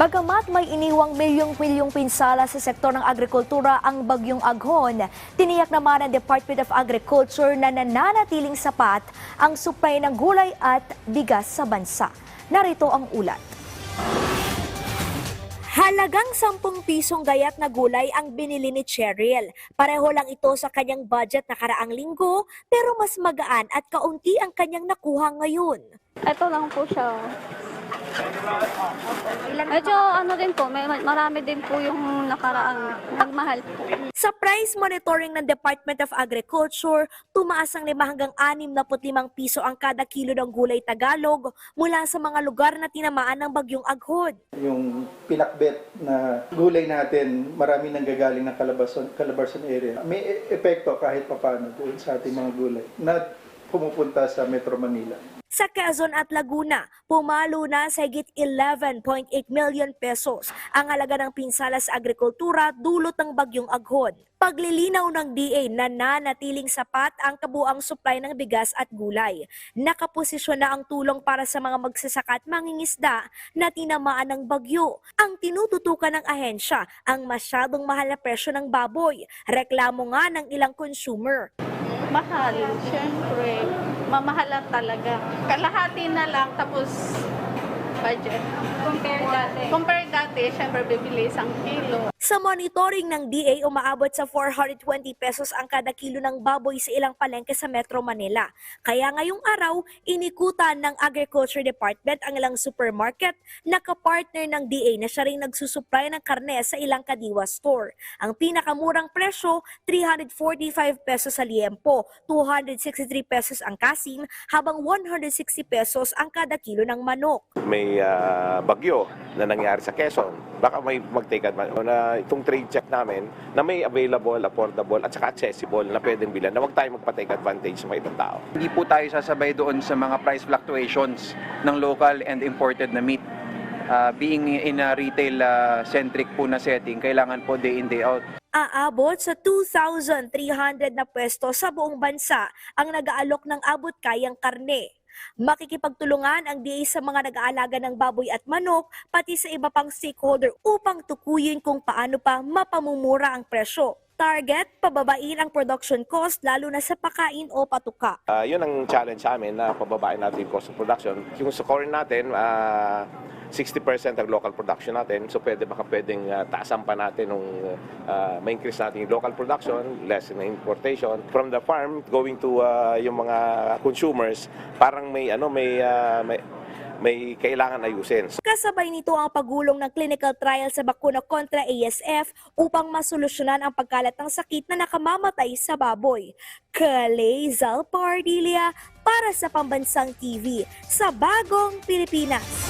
Bagamat may iniwang milyong-milyong pinsala sa sektor ng agrikultura ang bagyong Aghon, tiniyak naman ng Department of Agriculture na nananatiling sapat ang supply ng gulay at bigas sa bansa. Narito ang ulat. Halagang 10 pisong gayat na gulay ang binili ni Cheryl. Pareho lang ito sa kanyang budget na karaang linggo, pero mas magaan at kaunti ang kanyang nakuha ngayon. Ito lang po siya. Medyo ano din po, may, marami din po yung nakaraang nagmahal po. Sa price monitoring ng Department of Agriculture, tumaas ang 5 hanggang 65 piso ang kada kilo ng gulay Tagalog mula sa mga lugar na tinamaan ng bagyong Aghod. yung pinakbet na gulay natin, marami nang gagaling ng Calabarzon, Calabarzon area. May e- epekto kahit papano doon sa ating mga gulay na pumupunta sa Metro Manila. Sa Quezon at Laguna, pumalo na sa higit 11.8 million pesos ang halaga ng pinsala sa agrikultura dulot ng bagyong Aghod. Paglilinaw ng DA na nanatiling sapat ang kabuang supply ng bigas at gulay. Nakaposisyon na ang tulong para sa mga magsasaka at mangingisda na tinamaan ng bagyo. Ang tinututukan ng ahensya ang masyadong mahal na presyo ng baboy. Reklamo nga ng ilang consumer. Mahal, syempre. Mamahalan talaga. Kalahati na lang, tapos budget. Compare dati. Compare dati, syempre bibili isang kilo. Sa monitoring ng DA, umaabot sa 420 pesos ang kada kilo ng baboy sa ilang palengke sa Metro Manila. Kaya ngayong araw, inikutan ng Agriculture Department ang ilang supermarket na kapartner ng DA na siya rin nagsusupply ng karne sa ilang kadiwa store. Ang pinakamurang presyo, 345 pesos sa liempo, 263 pesos ang kasim, habang 160 pesos ang kada kilo ng manok. may ah, bagyo na nangyari sa Quezon, baka may mag-take advantage na itong trade check namin na may available, affordable at saka accessible na pwedeng bilan na huwag tayo magpa-take advantage sa mga ibang tao. Hindi po tayo sasabay doon sa mga price fluctuations ng local and imported na meat. Uh, being in a retail uh, centric po na setting, kailangan po day in day out Aabot sa 2,300 na pwesto sa buong bansa ang nag-aalok ng abot kayang karne. Makikipagtulungan ang DA sa mga nag-aalaga ng baboy at manok, pati sa iba pang stakeholder upang tukuyin kung paano pa mapamumura ang presyo. Target, pababain ang production cost lalo na sa pakain o patuka. Ah, yun ang challenge sa amin na pababain natin yung cost of production. Yung sa corn natin, ah, 60% ang local production natin. So pwede baka pwedeng ah, taasan pa natin nung ah, ma-increase natin yung local production, less na importation. From the farm going to ah, yung mga consumers, parang may ano may ah, may, may kailangan ayusin. Kasabay nito ang pagulong ng clinical trial sa bakuna kontra ASF upang masolusyonan ang pagkalat ng sakit na nakamamatay sa baboy. Kalay Zalpardilia para sa Pambansang TV sa Bagong Pilipinas.